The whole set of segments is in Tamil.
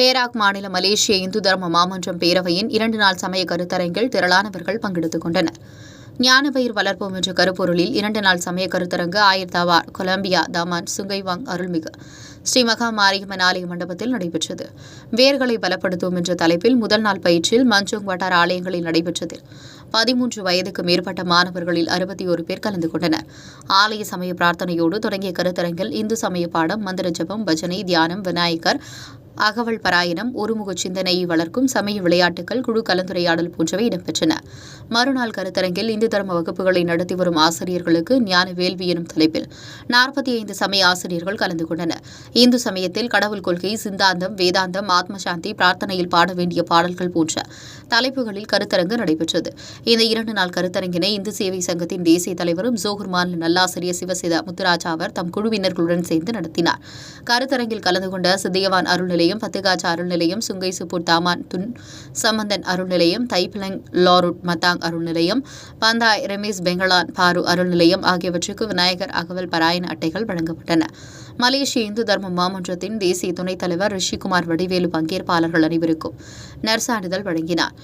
பேராக் மாநில மலேசிய இந்து தர்ம மாமன்றம் பேரவையின் இரண்டு நாள் சமய கருத்தரங்கில் திரளானவர்கள் பங்கெடுத்துக் கொண்டனர். ஞானபயிர் வளர்ப்போம் என்ற கருப்பொருளில் இரண்டு நாள் சமய கருத்தரங்கு ஆயிரத்தாவார் கொலம்பியா தாமான் சுங்கைவாங் அருள்மிகு. ஸ்ரீ மகா மாரியம்மன் ஆலய மண்டபத்தில் நடைபெற்றது. வேர்களை பலப்படுத்தும் என்ற தலைப்பில் முதல் நாள் பயிற்சியில் மஞ்சோங் வட்டார ஆலயங்களில் நடைபெற்றதில் பதிமூன்று வயதுக்கு மேற்பட்ட மாணவர்களில் அறுபத்தி ஒரு பேர் கலந்து கொண்டனர். ஆலய சமய பிரார்த்தனையோடு தொடங்கிய கருத்தரங்கில் இந்து சமய பாடம் மந்திர ஜபம் பஜனை தியானம் விநாயகர் அகவல் பராயணம் ஒருமுக சிந்தனையை வளர்க்கும் சமய விளையாட்டுகள் குழு கலந்துரையாடல் போன்றவை இடம்பெற்றன. மறுநாள் கருத்தரங்கில் இந்து தர்ம வகுப்புகளை நடத்தி வரும் ஆசிரியர்களுக்கு ஞான வேள்வி எனும் தலைப்பில் நாற்பத்தி ஐந்து சமய ஆசிரியர்கள் கலந்து கொண்டனர். இந்து சமயத்தில் கடவுள் கொள்கை சிந்தாந்தம் வேதாந்தம் ஆத்மசாந்தி பிரார்த்தனையில் பாட வேண்டிய பாடல்கள் போன்ற தலைப்புகளில் கருத்தரங்கு நடைபெற்றது. இந்த இரண்டு நாள் கருத்தரங்கினை இந்து சேவை சங்கத்தின் தேசிய தலைவரும் ஜோகூர் மாநில நல்லாசிரியர் சிவசேதா முத்துராஜா அவர் தம் குழுவினர்களுடன் சேர்ந்து நடத்தினார். கருத்தரங்கில் கலந்து கொண்ட சித்தியவான் அருள்நிலை நிலையம் பத்துகாச்சா அருள் நிலையம் சுங்கை சுப்பூர் தாமான் துன் சம்பந்தன் அருள் நிலையம் தைப்பிலங் லாருட் மத்தாங் அருள் நிலையம் பந்தாய் ரமேஷ் பெங்களான் பாரு அருள் நிலையம் ஆகியவற்றுக்கு விநாயகர் அகவல் பராயண அட்டைகள் வழங்கப்பட்டன. மலேசிய இந்து தர்ம மாமன்றத்தின் தேசிய துணைத் தலைவர் ரிஷிகுமார் வடிவேலு பங்கேற்பாளர்கள் அனைவருக்கும் நற்சான்றிதழ் வழங்கினார்.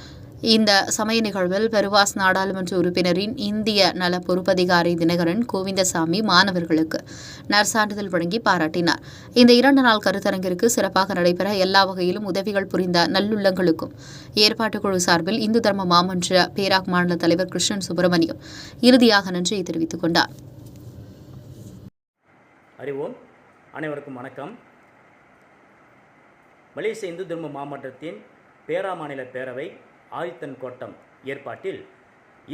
இந்த சமய நிகழ்வில் பெருவாஸ் நாடாளுமன்ற உறுப்பினரின் இந்திய நல பொறுப்பதிகாரி தினகரன் கோவிந்தசாமி மாணவர்களுக்கு நற்சான்றிதழ் வழங்கி பாராட்டினார். இந்த இரண்டு நாள் கருத்தரங்கிற்கு சிறப்பாக நடைபெற எல்லா வகையிலும் உதவிகள் புரிந்த நல்லுள்ளங்களுக்கும் ஏற்பாட்டுக் குழு சார்பில் இந்து தர்ம மாமன்ற பேராக் மாநில தலைவர் கிருஷ்ணன் சுப்பிரமணியம் இறுதியாக நன்றியை தெரிவித்துக் கொண்டார். அறிவோம். அனைவருக்கும் வணக்கம். மலேசிய இந்து தர்ம மாமன்றத்தின் பேரா மாநில பேரவை ஆதித்தன் கோட்டம் ஏற்பாட்டில்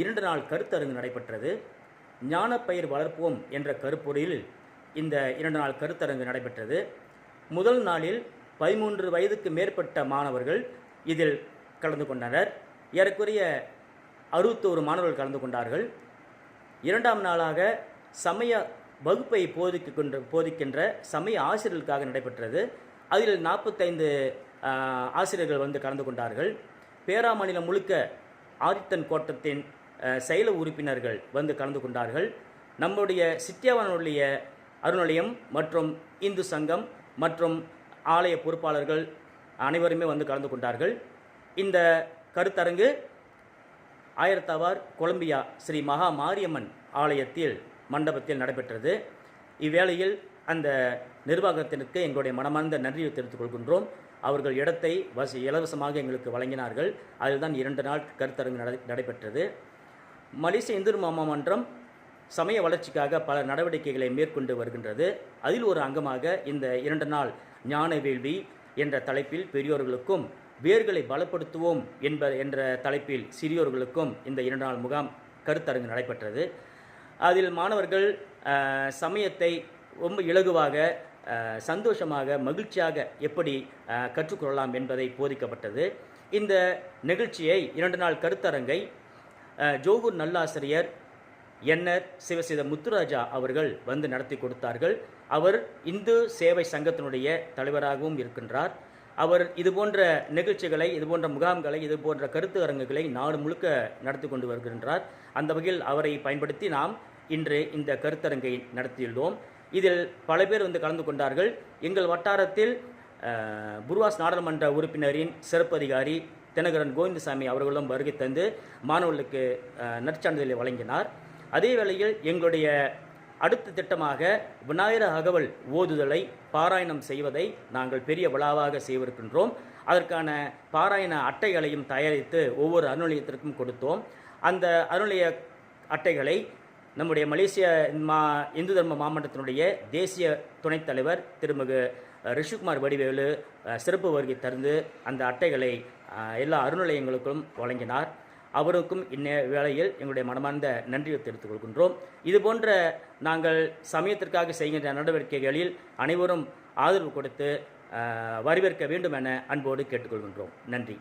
இரண்டு நாள் கருத்தரங்கு நடைபெற்றது. ஞானப்பயிர் வளர்ப்போம் என்ற கருப்பொருளில் இந்த இரண்டு நாள் கருத்தரங்கு நடைபெற்றது. முதல் நாளில் பதிமூன்று வயதுக்கு மேற்பட்ட மாணவர்கள் இதில் கலந்து கொண்டனர். ஏறக்குறைய அறுபத்தோரு மாணவர்கள் கலந்து கொண்டார்கள். இரண்டாம் நாளாக சமய வகுப்பை போதிக்கின்ற போதிக்கின்ற சமய ஆசிரியர்களுக்காக நடைபெற்றது. அதில் நாற்பத்தைந்து ஆசிரியர்கள் வந்து கலந்து கொண்டார்கள். பேரா மாநிலம் முழுக்க ஆதித்தன் கோட்டத்தின் செயல உறுப்பினர்கள் வந்து கலந்து கொண்டார்கள். நம்முடைய சித்தியாவனுடைய அருணாலயம் மற்றும் இந்து சங்கம் மற்றும் ஆலய பொறுப்பாளர்கள் அனைவருமே வந்து கலந்து கொண்டார்கள். இந்த கருத்தரங்கு ஆயிரத்தாவார் கொலம்பியா ஸ்ரீ மகா மாரியம்மன் ஆலயத்தில் மண்டபத்தில் நடைபெற்றது. இவ்வேளையில் அந்த நிர்வாகத்திற்கு எங்களுடைய மனமார்ந்த நன்றியை தெரிவித்துக் கொள்கின்றோம். அவர்கள் இடத்தை வச இலவசமாக எங்களுக்கு வழங்கினார்கள். அதில் தான் இரண்டு நாள் கருத்தரங்கு நடை நடைபெற்றது. மலேசிய இந்து மாமன்றம் சமய வளர்ச்சிக்காக பல நடவடிக்கைகளை மேற்கொண்டு வருகின்றது. அதில் ஒரு அங்கமாக இந்த இரண்டு நாள் ஞான வேள்வி என்ற தலைப்பில் பெரியோர்களுக்கும் வேர்களை பலப்படுத்துவோம் என்ப என்ற தலைப்பில் சிறியோர்களுக்கும் இந்த இரண்டு நாள் முகாம் கருத்தரங்கு நடைபெற்றது. அதில் மாணவர்கள் சமயத்தை ரொம்ப இலகுவாக சந்தோஷமாக மகிழ்ச்சியாக எப்படி கற்றுக்கொள்ளலாம் என்பதை போதிக்கப்பட்டது. இந்த நிகழ்ச்சியை இரண்டு நாள் கருத்தரங்கை ஜோகூர் நல்லாசிரியர் என்ஆர் சிவசித முத்துராஜா அவர்கள் வந்து நடத்தி கொடுத்தார்கள். அவர் இந்து சேவை சங்கத்தினுடைய தலைவராகவும் இருக்கின்றார். அவர் இது போன்ற நிகழ்ச்சிகளை இது போன்ற முகாம்களை இது போன்ற கருத்து அரங்குகளை நாடு முழுக்க நடத்தி கொண்டு வருகின்றார். அந்த வகையில் அவரை பயன்படுத்தி நாம் இன்று இந்த கருத்தரங்கை நடத்தியுள்ளோம். இதில் பல பேர் வந்து கலந்து கொண்டார்கள். எங்கள் வட்டாரத்தில் புர்வாஸ் நாடாளுமன்ற உறுப்பினரின் சிறப்பு அதிகாரி தினகரன் கோவிந்தசாமி அவர்களும் வருகை தந்து மாணவர்களுக்கு நற்சான்றிதழை வழங்கினார். அதே வேளையில் எங்களுடைய அடுத்த திட்டமாக விநாயகர் அகவல் ஓதுதலை பாராயணம் செய்வதை நாங்கள் பெரிய விழாவாக செய்திருக்கின்றோம். அதற்கான பாராயண அட்டைகளையும் தயாரித்து ஒவ்வொரு அருள்நிலையத்திற்கும் கொடுத்தோம். அந்த அருள்நிலைய அட்டைகளை நம்முடைய மலேசிய மா இந்து தர்ம மாமன்றத்தினுடைய தேசிய துணைத் தலைவர் திருமிகு ரிஷிகுமார் வடிவேலு சிறப்பு வருகை தந்து அந்த அட்டைகளை எல்லா அருநிலையங்களுக்கும் வழங்கினார். அவருக்கும் இன்ன வேளையில் எங்களுடைய மனமார்ந்த நன்றியை தெரிவித்துக் கொள்கின்றோம். இது போன்ற நாங்கள் சமயத்திற்காக செய்கின்ற நடவடிக்கைகளில் அனைவரும் ஆதரவு கொடுத்து வரவேற்க வேண்டும் என அன்போடு கேட்டுக்கொள்கின்றோம். நன்றி.